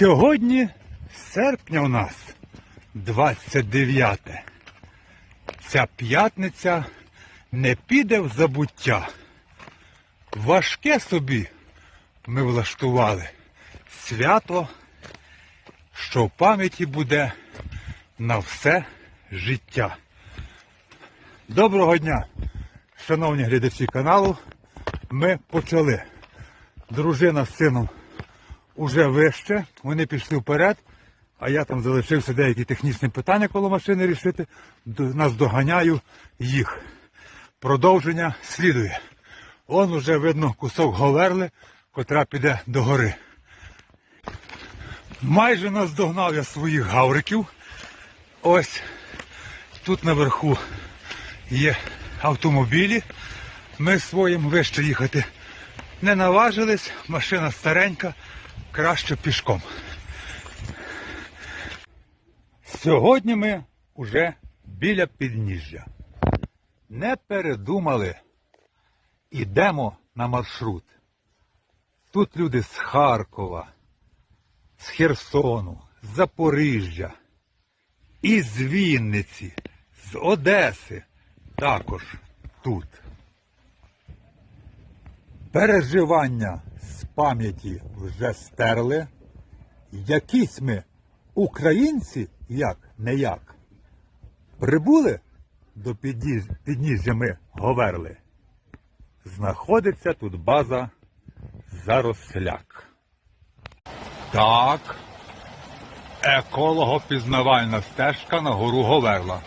Сьогодні серпня у нас 29. Ця п'ятниця не піде в забуття. Важке собі ми влаштували свято, що в пам'яті буде на все життя. Доброго дня, шановні глядачі каналу. Ми почали. Дружина з сином уже вище, вони пішли вперед, а я там залишився деякі технічні питання коло машини рішити. До- Наздоганяю їх. Продовження слідує. Он уже видно кусок говерли, котра піде до гори. Майже наздогнав я своїх гавриків. Ось тут наверху є автомобілі. Ми своїм вище їхати не наважились, машина старенька, краще пішком. Сьогодні ми уже біля підніжжя. Не передумали. Ідемо на маршрут. Тут люди з Харкова, з Херсону, з Запоріжжя, і з Вінниці, з Одеси також тут. Переживання з пам'яті вже стерли. Якісь ми українці, як не як, прибули до підніжжя ми Говерли. Знаходиться тут база Заросляк. Так. Еколого-пізнавальна стежка на гору Говерла.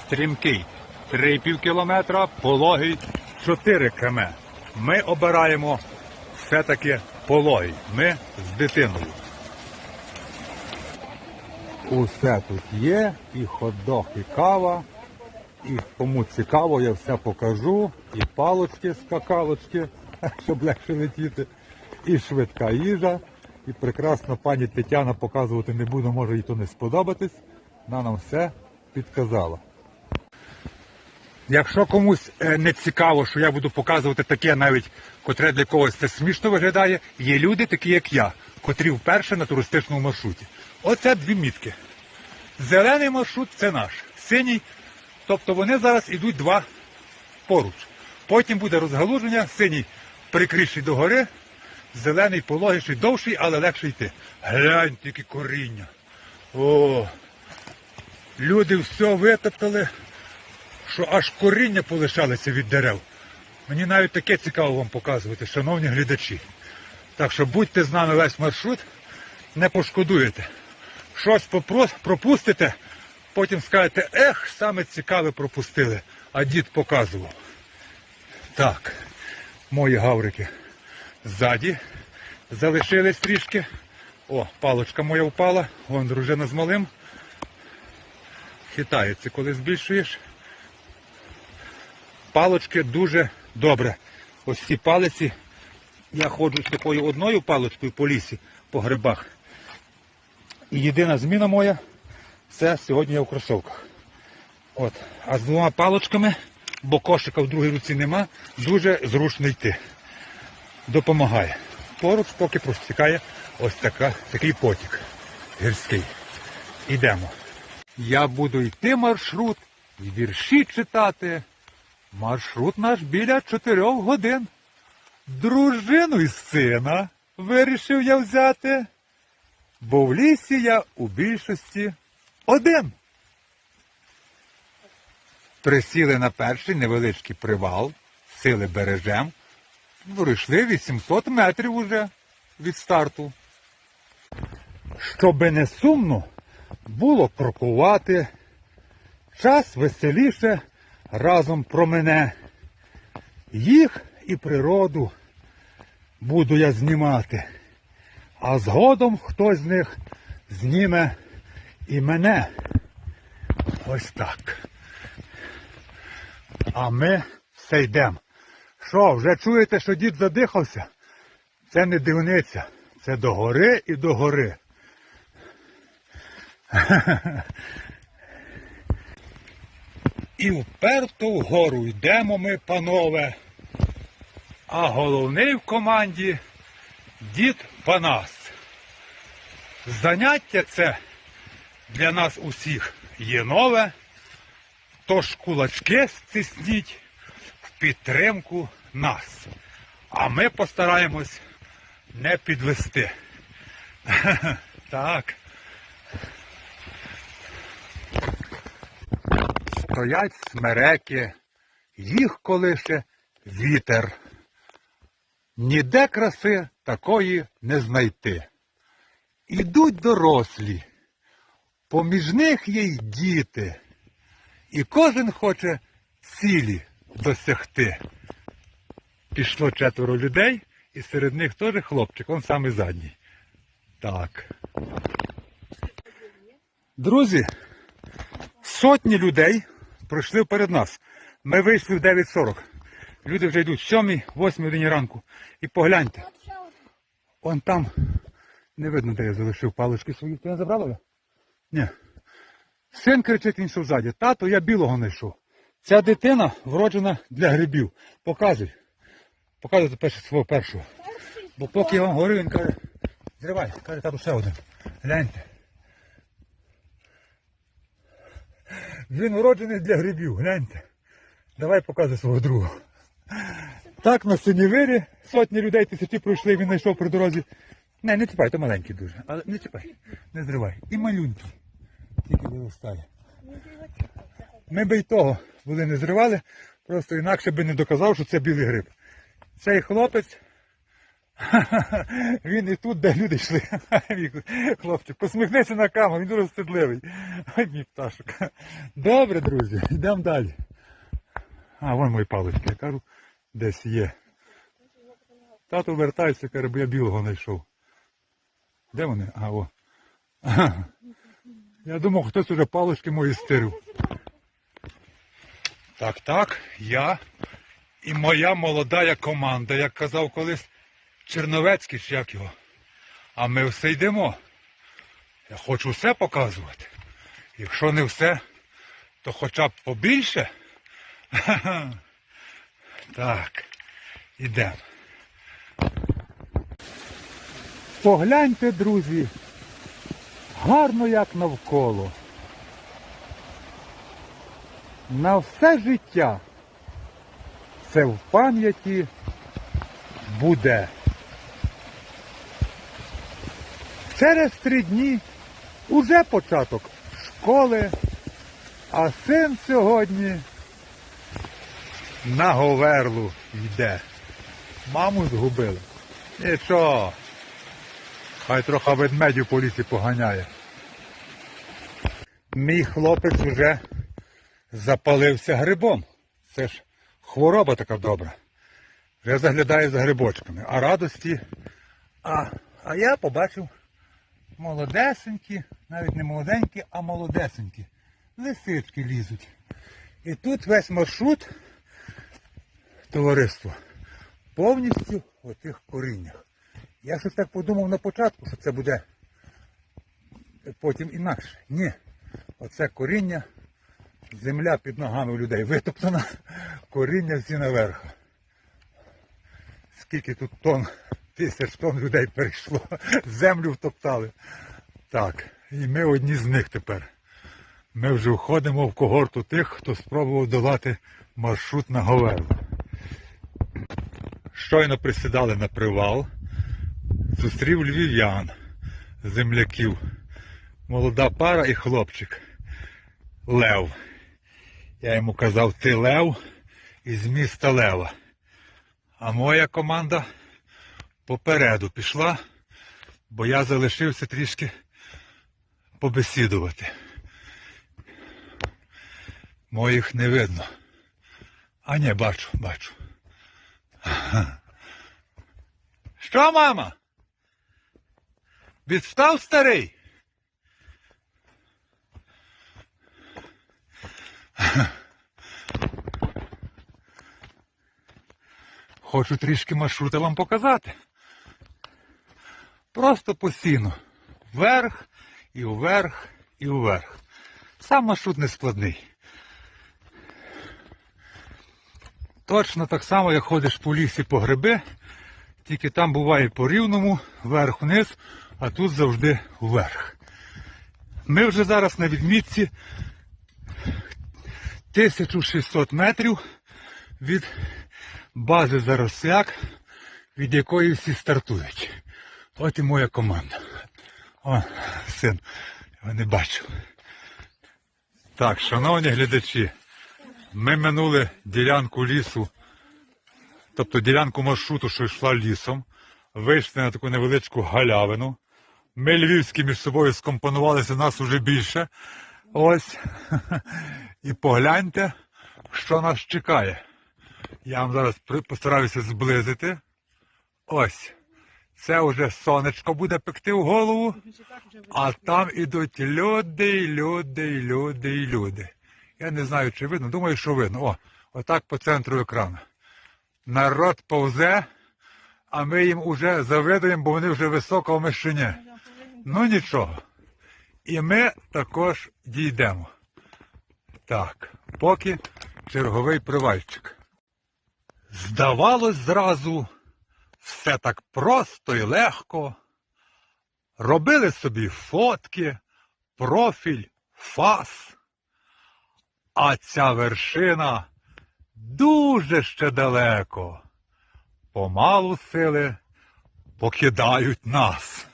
Стрімкий 3,5 кілометра, пологий 4 км. Ми обираємо все-таки пологий. Ми з дитиною. Усе тут є, і хот-дог, і кава. І кому цікаво, я все покажу. І палочки, скакалочки, щоб легше летіти, і швидка їжа. І прекрасна пані Тетяна показувати не буду, може їй то не сподобатись. Вона нам все підказала. Якщо комусь е, не цікаво, що я буду показувати таке, навіть котре для когось це смішно виглядає, є люди, такі як я, котрі вперше на туристичному маршруті. Оце дві мітки. Зелений маршрут це наш, синій, тобто вони зараз йдуть два поруч. Потім буде розгалуження, синій прикріший до гори, зелений пологіший, довший, але легше йти. Глянь, тільки коріння. О, люди все витоптали що аж коріння полишалися від дерев. Мені навіть таке цікаво вам показувати, шановні глядачі. Так що будьте з нами весь маршрут, не пошкодуєте. Щось пропустите, потім скажете, ех, саме цікаве пропустили, а дід показував. Так, мої гаврики ззаді залишились трішки. О, палочка моя впала, вон дружина з малим. Хитається, коли збільшуєш палочки дуже добре. Ось ці палиці. Я ходжу з такою одною паличкою по лісі, по грибах. І єдина зміна моя це сьогодні я в кросовках. От. А з двома палочками, бо кошика в другій руці нема, дуже зручно йти. Допомагає. Поруч поки простікає ось така, такий потік гірський. Ідемо. Я буду йти маршрут вірші читати. Маршрут наш біля чотирьох годин. Дружину і сина вирішив я взяти, бо в лісі я у більшості один. Присіли на перший невеличкий привал, сили бережем. Пройшли 800 метрів уже від старту. Щоби не сумно, було крокувати. Час веселіше разом про мене. Їх і природу буду я знімати, а згодом хтось з них зніме і мене. Ось так. А ми все йдемо. Що, вже чуєте, що дід задихався? Це не дивниця, це до гори і до гори. І вперто вгору йдемо ми, панове. А головний в команді дід Панас. Заняття це для нас усіх є нове, тож кулачки стисніть в підтримку нас. А ми постараємось не підвести. Так. Стоять смереки, їх колише вітер. Ніде краси такої не знайти. Ідуть дорослі, поміж них є й діти, і кожен хоче цілі досягти. Пішло четверо людей, і серед них теж хлопчик, он самий задній. Так. Друзі, сотні людей пройшли перед нас. Ми вийшли в 9.40. Люди вже йдуть в 7 8 годині ранку. І погляньте. Он там не видно, де я залишив палички свої. Ти не забрала? його? Ні. Син кричить, він йшов ззаді. Тато, я білого знайшов. Ця дитина вроджена для грибів. Показуй. Показуй перше свого першого. Бо поки я вам говорю, він каже, зривай, каже, тату ще один. Гляньте. Він вроджений для грибів, гляньте. Давай показуй свого другого. Так, на синівирі сотні людей, тисячі пройшли, він знайшов при дорозі. Не, не чіпай, то маленький дуже. Але не чіпай, не зривай. І малюнький. Тільки виростає. Ми би й того були не зривали, просто інакше би не доказав, що це білий гриб. Цей хлопець, він і тут, де люди йшли. Хлопчик, посміхнися на камеру, він дуже стидливий. Ой, пташок. Добре, друзі, йдемо далі. А, вон мої палички, я кажу, десь є. Тато вертається, каже, бо я білого знайшов. Де вони? А, о. Я думав, хтось уже палички мої стирив. Так, так, я і моя молода команда, як казав колись Черновецький, чи як його. А ми все йдемо. Я хочу все показувати. Якщо не все, то хоча б побільше. Так, ідемо. Погляньте, друзі, гарно як навколо. На все життя це в пам'яті буде. Через три дні уже початок школи, а син сьогодні на Говерлу йде. Маму згубили. Нічого. Хай трохи ведмедів по лісі поганяє. Мій хлопець вже запалився грибом. Це ж хвороба така добра. Вже заглядає за грибочками. А радості. А, а я побачив молодесенькі, навіть не молоденькі, а молодесенькі. Лисички лізуть. І тут весь маршрут товариства повністю в цих коріннях. Я щось так подумав на початку, що це буде потім інакше. Ні. Оце коріння, земля під ногами людей витоптана, коріння всі наверху. Скільки тут тонн, тисяч тонн людей перейшло, землю втоптали. Так, і ми одні з них тепер. Ми вже входимо в когорту тих, хто спробував долати маршрут на Говерлу. Щойно присідали на привал, зустрів львів'ян, земляків, молода пара і хлопчик. Лев. Я йому казав, ти Лев із міста Лева. А моя команда попереду пішла, бо я залишився трішки побесідувати. Моїх не видно. А ні, бачу, бачу. Що, мама? Відстав старий? Хочу трішки маршрути вам показати. Просто постійно. Вверх і вверх і вверх. Сам маршрут не складний. Точно так само, як ходиш по лісі по гриби, тільки там буває по рівному, вверх-вниз, а тут завжди вверх. Ми вже зараз на відмітці 1600 метрів від бази Заросляк, від якої всі стартують. От і моя команда. О, син, я не бачу. Так, шановні глядачі, ми минули ділянку лісу, тобто ділянку маршруту, що йшла лісом, вийшли на таку невеличку галявину. Ми львівські між собою скомпонувалися, нас уже більше. Ось. І погляньте, що нас чекає. Я вам зараз постараюся зблизити. Ось. Це вже сонечко буде пекти в голову. А там ідуть люди, люди, люди, люди. Я не знаю, чи видно. Думаю, що видно. О, отак по центру екрану. Народ повзе, а ми їм уже завидуємо, бо вони вже високо, а ми ще ні. Ну нічого. І ми також дійдемо. Так, поки черговий привальчик. Здавалось зразу, все так просто і легко. Робили собі фотки, профіль, фас. А ця вершина дуже ще далеко. Помалу сили покидають нас.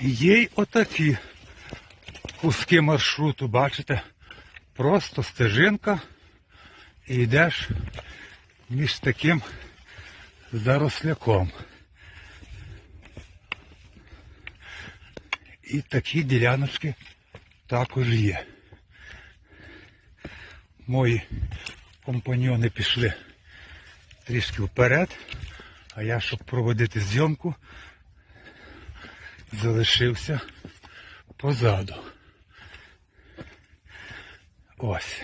Є й отакі куски маршруту, бачите? Просто стежинка і йдеш між таким заросляком. І такі діляночки також є. Мої компаньйони пішли трішки вперед, а я, щоб проводити зйомку, залишився позаду. Ось.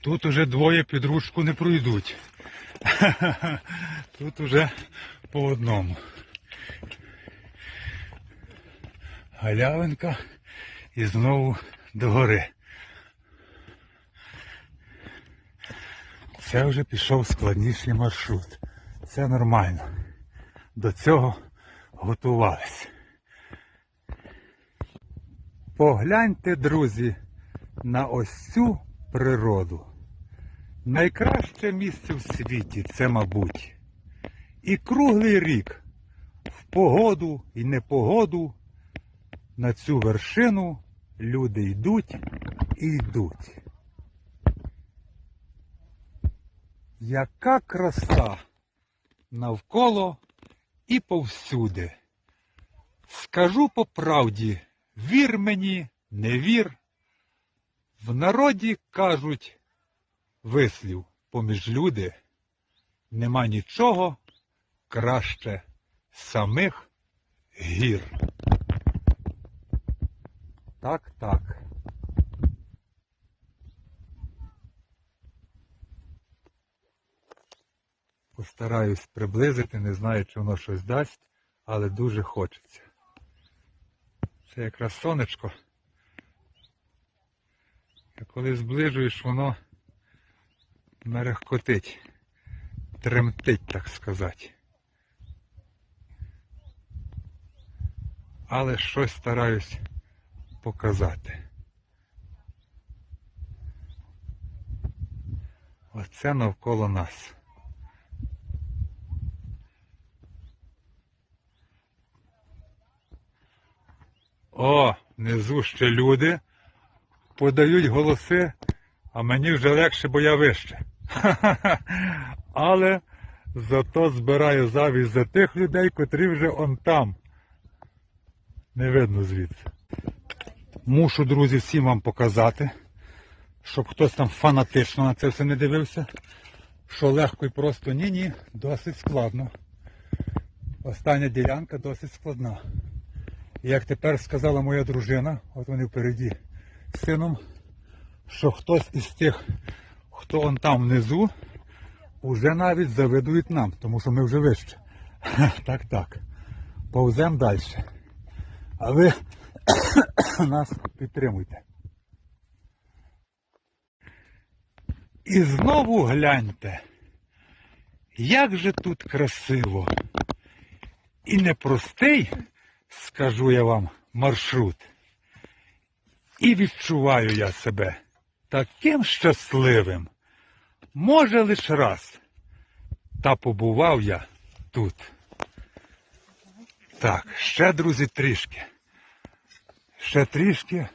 Тут уже двоє під ручку не пройдуть. Тут уже по одному. Галявинка і знову догори. Це вже пішов складніший маршрут. Це нормально. До цього готувалися. Погляньте, друзі, на ось цю природу. Найкраще місце в світі це, мабуть. І круглий рік в погоду і непогоду на цю вершину люди йдуть і йдуть. Яка краса навколо і повсюди. Скажу по правді, вір мені, не вір. В народі кажуть вислів поміж люди нема нічого краще самих гір. Так, так. Постараюсь приблизити, не знаю, чи воно щось дасть, але дуже хочеться. Це якраз сонечко. А коли зближуєш, воно мерехкотить, тремтить, так сказати. Але щось стараюсь показати. Оце навколо нас. О, внизу ще люди подають голоси, а мені вже легше, бо я вище. Але зато збираю завість за тих людей, котрі вже он там. Не видно звідси. Мушу, друзі, всім вам показати, щоб хтось там фанатично на це все не дивився. Що легко і просто ні-ні, досить складно. Остання ділянка досить складна. Як тепер сказала моя дружина, от вони впереді з сином, що хтось із тих, хто он там внизу, уже навіть завидують нам, тому що ми вже вище. Так, так. Повземо далі. А ви нас підтримуйте. І знову гляньте, як же тут красиво. і непростий, скажу я вам, маршрут. І відчуваю я себе таким щасливим. Може, лиш раз. Та побував я тут. Так, ще, друзі, трішки. Ще трішки.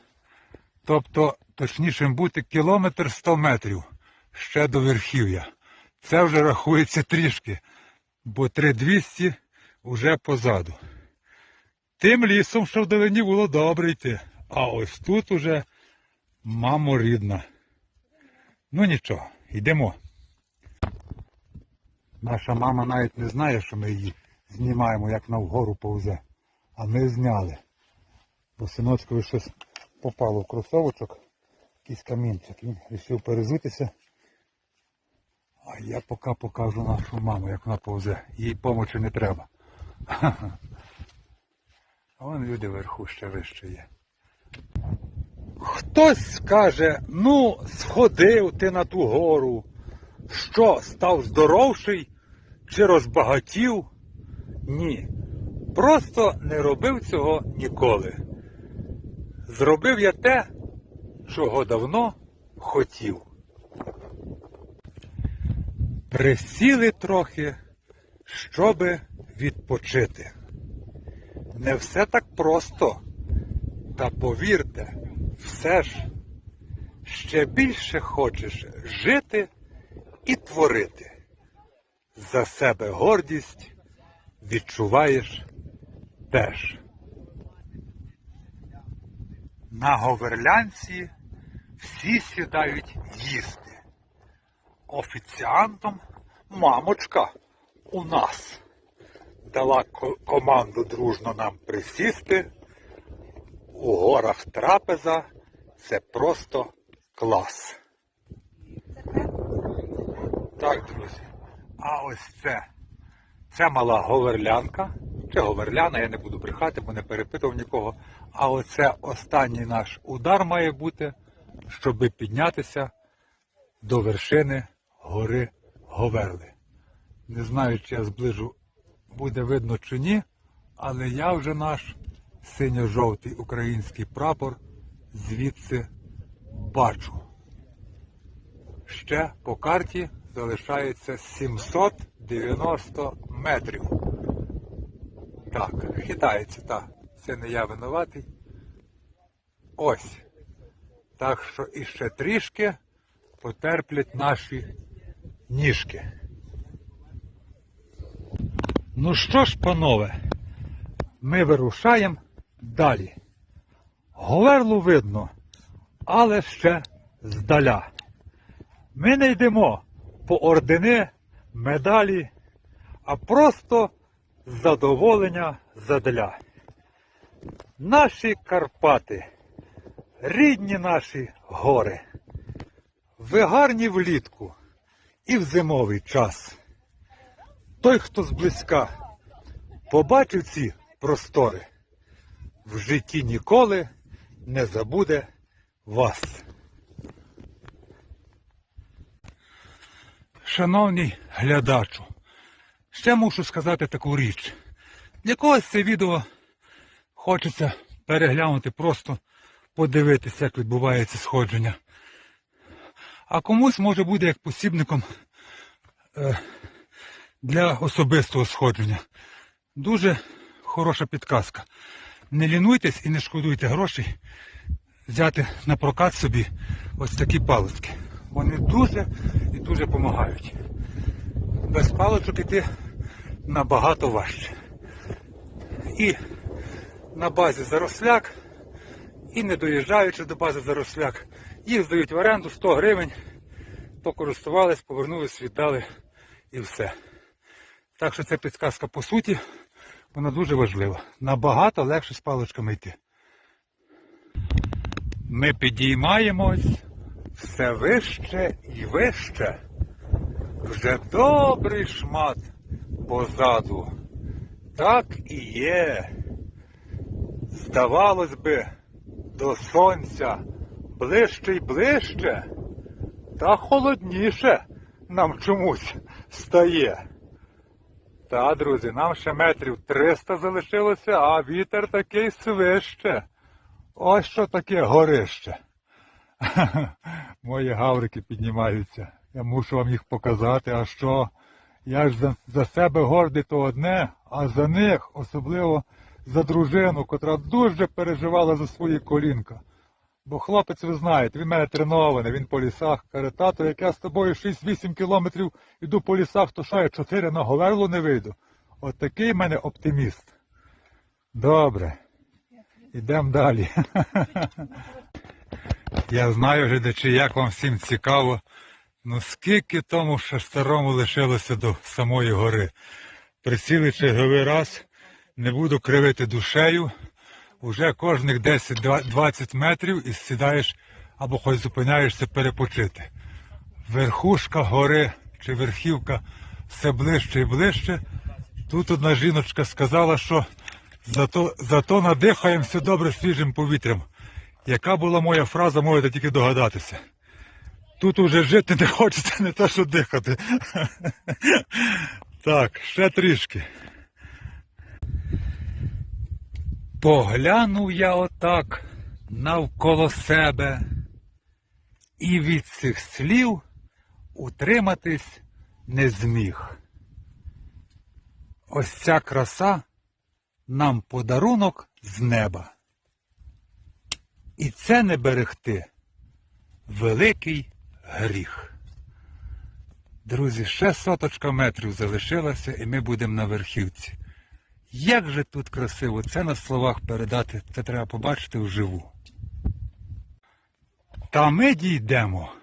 Тобто, точнішим бути, кілометр 100 метрів ще до верхів'я. Це вже рахується трішки, бо 3200 вже позаду. Тим лісом, що в долині було добре йти. А ось тут уже мамо рідна. Ну нічого, йдемо. Наша мама навіть не знає, що ми її знімаємо, як на вгору повзе. А ми зняли. Бо синочкові щось попало в кросовочок, якийсь камінчик. Він вирішив перезутися. А я поки покажу нашу маму, як вона повзе. Їй помочі не треба. А вон люди вверху ще вище є. Хтось скаже, ну, сходив ти на ту гору. Що, став здоровший чи розбагатів? Ні. Просто не робив цього ніколи. Зробив я те, чого давно хотів. Присіли трохи, щоби відпочити. Не все так просто. Та повірте, все ж ще більше хочеш жити і творити. За себе гордість відчуваєш теж. На говерлянці всі сідають їсти. Офіціантом мамочка у нас дала команду дружно нам присісти. У горах трапеза це просто клас. Так, друзі. А ось це. Це мала говерлянка. Чи говерляна, я не буду брехати, бо не перепитував нікого. А оце останній наш удар має бути, щоб піднятися до вершини гори Говерли. Не знаю, чи я зближу буде видно чи ні, але я вже наш синьо-жовтий український прапор звідси бачу. Ще по карті залишається 790 метрів. Так, хитається, так. Це не я винуватий. Ось. Так що іще трішки потерплять наші ніжки. Ну що ж, панове, ми вирушаємо далі. Говерлу видно, але ще здаля. Ми не йдемо по ордени, медалі, а просто задоволення задля. Наші Карпати, рідні наші гори, ви гарні влітку і в зимовий час. Той, хто зблизька побачив ці простори, в житті ніколи не забуде вас. Шановний глядачу, ще мушу сказати таку річ. Для когось це відео хочеться переглянути, просто подивитися, як відбувається сходження. А комусь може буде як посібником е, для особистого сходження. Дуже хороша підказка. Не лінуйтесь і не шкодуйте грошей взяти на прокат собі ось такі палички. Вони дуже і дуже допомагають. Без паличок іти набагато важче. І на базі заросляк, і не доїжджаючи до бази заросляк, їх здають в оренду 100 гривень, покористувались, повернулись, віддали і все. Так що ця підказка по суті, вона дуже важлива. Набагато легше з паличками йти. Ми підіймаємось все вище і вище. Вже добрий шмат позаду. Так і є. Здавалось би, до сонця ближче й ближче, та холодніше нам чомусь стає. Та, друзі, нам ще метрів 300 залишилося, а вітер такий свище. Ось що таке горище. Мої гаврики піднімаються. Я мушу вам їх показати, а що? Я ж за, за себе гордий то одне, а за них, особливо за дружину, котра дуже переживала за свої колінка. Бо хлопець, ви знаєте, він мене тренований, він по лісах. Каже, тато, як я з тобою 6-8 кілометрів іду по лісах, то я 4 на говерлу не вийду. От такий в мене оптиміст. Добре. Ідемо далі. Я знаю, глядачі, як вам всім цікаво. Ну скільки тому ще старому лишилося до самої гори. Присіли черговий раз, не буду кривити душею. Уже кожних 10-20 метрів і сідаєш або хоч зупиняєшся перепочити. Верхушка гори чи верхівка все ближче і ближче. Тут одна жіночка сказала, що зато, зато надихаємося добре свіжим повітрям. Яка була моя фраза, можете тільки догадатися. Тут уже жити не хочеться, не те, що дихати. Так, ще трішки. Поглянув я отак навколо себе, і від цих слів утриматись не зміг. Ось ця краса нам подарунок з неба. І це не берегти великий гріх. Друзі, ще соточка метрів залишилася, і ми будемо на верхівці. Як же тут красиво, це на словах передати, це треба побачити вживу. Та ми дійдемо.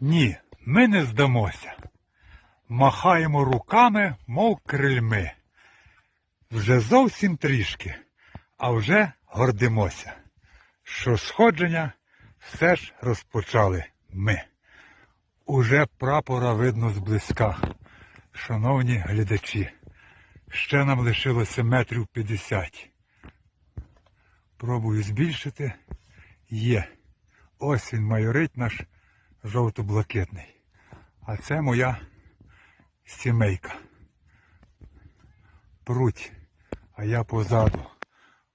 Ні, ми не здамося. Махаємо руками, мов крильми. Вже зовсім трішки, а вже гордимося, що сходження все ж розпочали ми. Уже прапора видно зблизька. Шановні глядачі, ще нам лишилося метрів 50. Пробую збільшити. Є. Ось він майорить наш жовто-блакитний. А це моя сімейка. Пруть, а я позаду.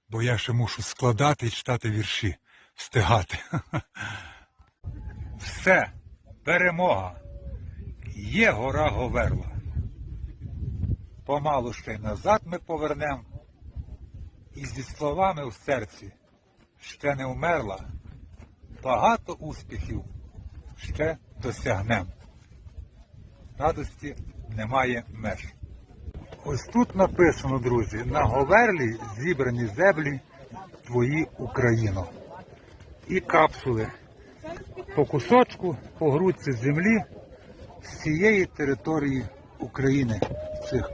Бо я ще мушу складати і читати вірші, встигати. Все, перемога. Є гора Говерла. Помалу ще й назад ми повернемо. І зі словами в серці ще не вмерла. Багато успіхів ще досягнем. Радості немає меж. Ось тут написано, друзі, на Говерлі зібрані землі твої Україно. І капсули по кусочку, по грудці землі з цієї території України цих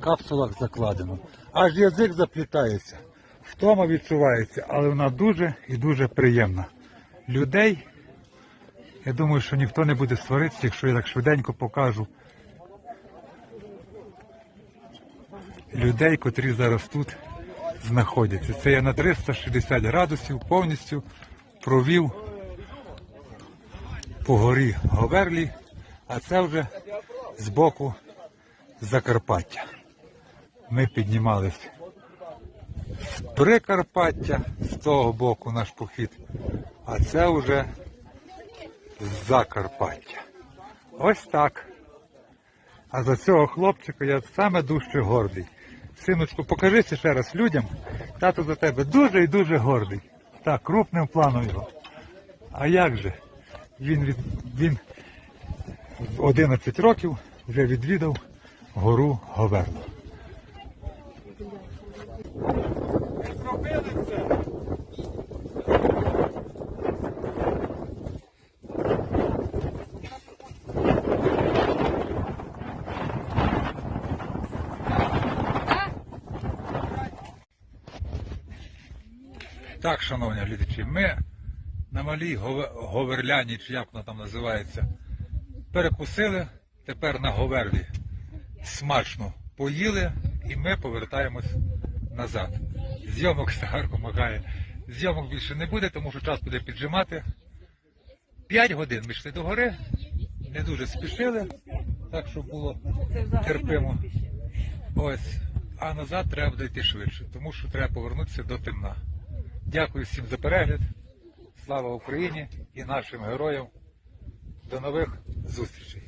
капсулах закладено. Аж язик заплітається, втома відчувається, але вона дуже і дуже приємна. Людей, я думаю, що ніхто не буде сваритися, якщо я так швиденько покажу. Людей, котрі зараз тут знаходяться. Це я на 360 градусів повністю провів по горі Говерлі, а це вже з боку Закарпаття. Ми піднімались з Прикарпаття, з того боку наш похід, а це вже з Закарпаття. Ось так. А за цього хлопчика я саме дужче гордий. Синочку, покажися ще раз людям. Тато за тебе дуже і дуже гордий. Так, крупним планом його. А як же? Він, від, він 11 років вже відвідав гору це! Так, шановні глядачі, ми на малій Говерляні, чи як вона там називається, перекусили, тепер на Говерлі смачно поїли і ми повертаємось назад. Зйомок Сагарко махає. Зйомок більше не буде, тому що час буде піджимати. П'ять годин ми йшли до гори, не дуже спішили, так що було терпимо. Ось. А назад треба буде йти швидше, тому що треба повернутися до темна. Дякую всім за перегляд. Слава Україні і нашим героям. До нових зустрічей.